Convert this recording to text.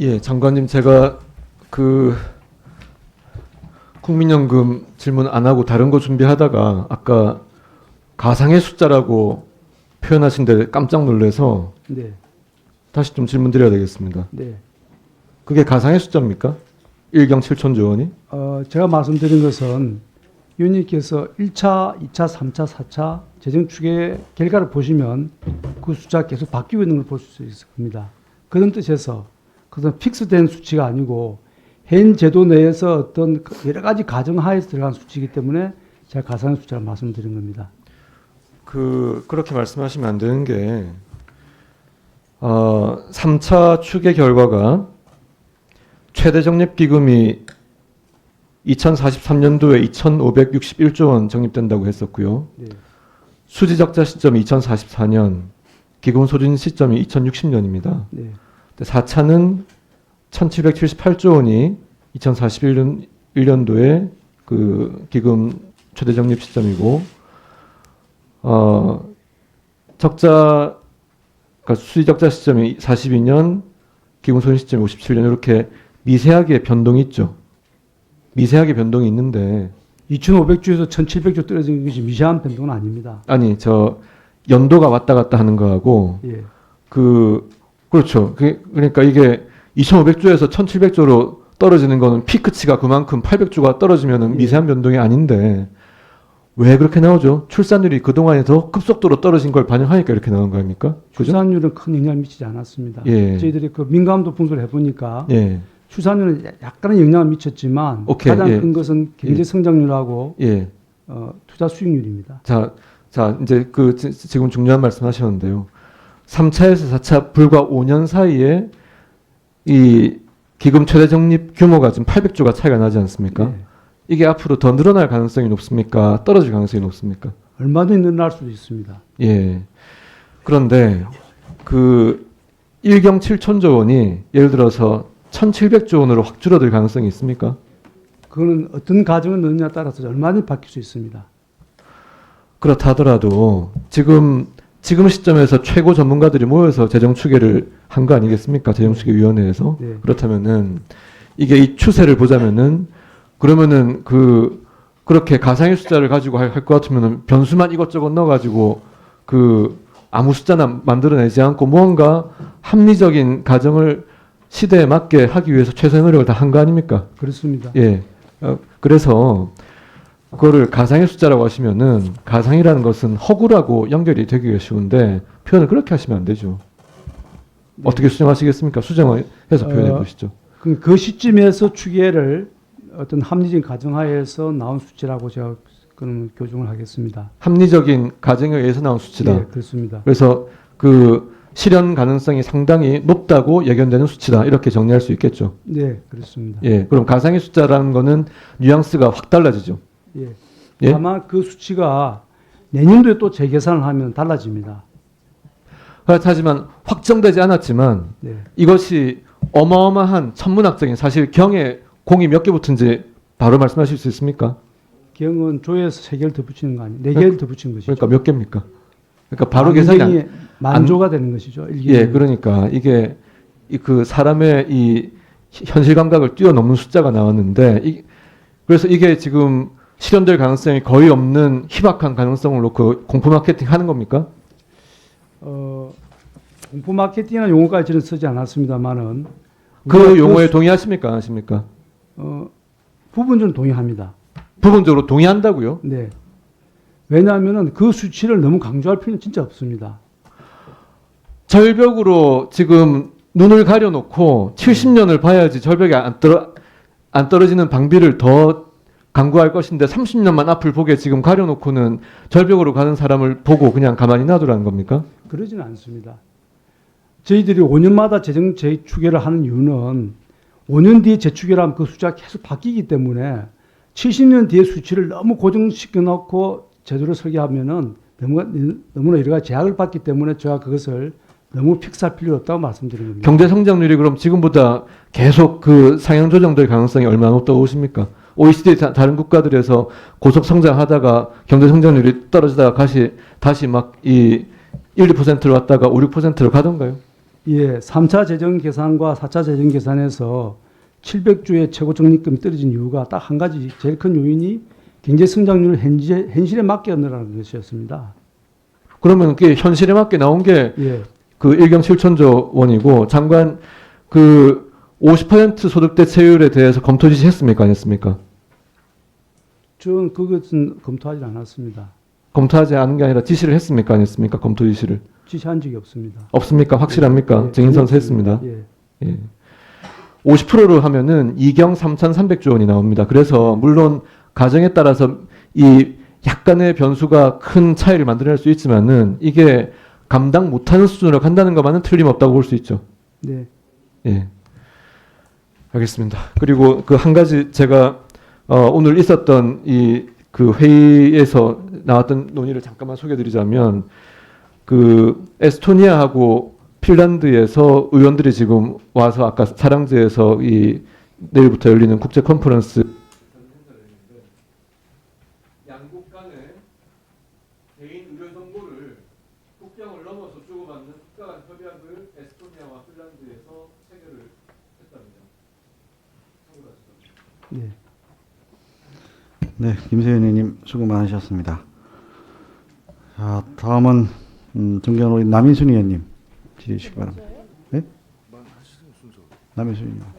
예, 장관님 제가 그 국민연금 질문 안 하고 다른 거 준비하다가 아까 가상의 숫자라고 표현하신 데 깜짝 놀래서 네, 다시 좀 질문 드려야 되겠습니다. 네. 그게 가상의 숫자입니까? 1경 7천조 원이? 어, 제가 말씀드린 것은 위원님께서 1차, 2차, 3차, 4차 재정 추계 결과를 보시면 그 숫자 계속 바뀌고 있는 걸 볼 수 있을 겁니다. 그런 뜻에서 그것은 픽스된 수치가 아니고 현 제도 내에서 어떤 그 여러 가지 가정하에서 들어간 수치이기 때문에 제가 가상의 숫자를 말씀드린 겁니다. 그 그렇게 말씀하시면 안 되는 게 어, 3차 추계 결과가 최대 적립 기금이 2043년도에 2,561조 원 적립된다고 했었고요. 네, 수지 적자 시점이 2044년, 기금 소진 시점이 2060년입니다. 네, 4차는 1,778조 원이 2041년 1년도에 그 기금 최대 적립 시점이고 어 적자 그러니까 수지 적자 시점이 42년, 기금 소진 시점이 57년 이렇게 미세하게 변동이 있죠. 미세하게 변동이 있는데 2,500주에서 1,700주 떨어진 것이 미세한 변동은 아닙니다. 아니 저 연도가 왔다 갔다 하는 거하고 예, 그 그렇죠. 그게- 그러니까 이게 2,500조에서 1,700조로 떨어지는 거는 피크치가 그만큼 800조가 떨어지면은 예. 미세한 변동이 아닌데 왜 그렇게 나오죠? 출산율이 그 동안에 더 급속도로 떨어진 걸 반영하니까 이렇게 나온 거 아닙니까? 그죠? 출산율은 큰 영향을 미치지 않았습니다. 예. 저희들이 그 민감도 분석을 해보니까 예, 출산율은 야- 약간의 영향을 미쳤지만 오케이, 가장 예. 큰 것은 경제 성장률하고 예. 어, 투자 수익률입니다. 자, 자 이제 그 지- 지금 중요한 말씀하셨는데요. 3차에서 4차 불과 5년 사이에 이 기금 최대 적립 규모가 지금 800조가 차이가 나지 않습니까? 예. 이게 앞으로 더 늘어날 가능성이 높습니까? 떨어질 가능성이 높습니까? 얼마든지 늘어날 수도 있습니다. 예. 그런데 그 1경 7천조 원이 예를 들어서 1,700조 원으로 확 줄어들 가능성이 있습니까? 그거는 어떤 가정을 넣느냐에 따라서 얼마든지 바뀔 수 있습니다. 그렇다 하더라도 지금 지금 시점에서 최고 전문가들이 모여서 재정 추계를 한 거 아니겠습니까? 재정 추계 위원회에서. 네. 그렇다면은 이게 이 추세를 보자면은 그러면은 그 그렇게 가상의 숫자를 가지고 할 것 같으면은 변수만 이것저것 넣어 가지고 그 아무 숫자나 만들어내지 않고 무언가 합리적인 가정을 시대에 맞게 하기 위해서 최선의 노력을 다 한 거 아닙니까? 그렇습니다. 예. 어, 그래서 그거를 가상의 숫자라고 하시면은 가상이라는 것은 허구라고 연결이 되기가 쉬운데 표현을 그렇게 하시면 안 되죠. 네. 어떻게 수정하시겠습니까? 수정을 해서 표현해 어, 보시죠. 그, 그 시점에서 추계를 어떤 합리적인 가정하에서 나온 수치라고 제가 그런 교정을 하겠습니다. 합리적인 가정에 의해서 나온 수치다. 네, 그렇습니다. 그래서 그 실현 가능성이 상당히 높다고 예견되는 수치다. 이렇게 정리할 수 있겠죠. 네, 그렇습니다. 예. 그럼 가상의 숫자라는 거는 뉘앙스가 확 달라지죠. 예. 예? 다만 그 수치가 내년도에 또 재계산을 하면 달라집니다. 하지만 확정되지 않았지만 네. 이것이 어마어마한 천문학적인 사실 경에 공이 몇 개 붙은지 바로 말씀하실 수 있습니까? 경은 조에서 세 개를 더 붙이는 거 아니에요? 네 개를 더 붙인 것이죠. 그러니까 몇 개입니까? 그러니까 바로 계산이 안, 만조가 되는 것이죠. 예, 그러니까 이게 이그 사람의 이 현실 감각을 뛰어넘는 숫자가 나왔는데 이, 그래서 이게 지금 실현될 가능성이 거의 없는 희박한 가능성을 놓고 공포 마케팅 하는 겁니까? 어, 공포 마케팅이라는 용어까지 저는 쓰지 않았습니다만은 그 용어에 동의하십니까? 안 하십니까? 어, 부분적으로 동의합니다. 부분적으로 동의한다고요? 네. 왜냐하면은 그 수치를 너무 강조할 필요는 진짜 없습니다. 절벽으로 지금 눈을 가려놓고 70년을 봐야지 절벽에 안, 떨어, 안 떨어지는 방비를 더 강구할 것인데 30년만 앞을 보게 지금 가려놓고는 절벽으로 가는 사람을 보고 그냥 가만히 놔두라는 겁니까? 그러지는 않습니다. 저희들이 5년마다 재정 재추계를 하는 이유는 5년 뒤에 재추계를 하면 그 숫자가 계속 바뀌기 때문에 70년 뒤에 수치를 너무 고정시켜 놓고 제대로 설계하면은 너무, 너무나 가지 제약을 받기 때문에 제가 그것을 너무 픽스할 필요 없다고 말씀드린 겁니다. 경제 성장률이 그럼 지금보다 계속 그 상향 조정될 가능성이 얼마나 높다고 보십니까? OECD 다, 다른 국가들에서 고속 성장하다가 경제 성장률이 떨어지다가 다시 다시 막 이 1, 2%로 왔다가 5, 6%로 가던가요? 예, 3차 재정 계산과 4차 재정 계산에서 700조의 최고 적립금이 떨어진 이유가 딱 한 가지 제일 큰 요인이 경제 성장률 현재, 현실에 맞게 하느라는 것이었습니다. 그러면 그게 현실에 맞게 나온 게 예, 그 1경 7천조 원이고 장관 그 50% 소득 대체율에 대해서 검토 지시했습니까 안 했습니까? 저는 그것은 검토하지 않았습니다. 검토하지 않은 게 아니라 지시를 했습니까 안 했습니까? 검토 지시를 지시한 적이 없습니다. 없습니까? 확실합니까? 예, 증인 선서 했습니다. 예, 예. 50%로 하면은 2경 3,300조 원이 나옵니다. 그래서 물론 가정에 따라서 이 약간의 변수가 큰 차이를 만들어낼 수 있지만은 이게 감당 못하는 수준으로 간다는 것만은 틀림없다고 볼 수 있죠. 네, 예. 알겠습니다. 그리고 그 한 가지 제가 어, 오늘 있었던 이 그 회의에서 나왔던 논의를 잠깐만 소개드리자면 그 에스토니아하고 핀란드에서 의원들이 지금 와서 아까 사랑제에서 이 내일부터 열리는 국제 컨퍼런스 양국 간의 개인 의료 정보를 국경을 넘어서 주고받는 국가 간 협약을 에스토니아와 핀란드에서 체결을 했답니다. 참고하시죠. 네. 네, 김세현 의원님 수고 많으셨습니다. 자, 다음은 음, 존경하는 우리 남인순 의원님 질의해 주시기 바랍니다. 네? 남인순 의원님.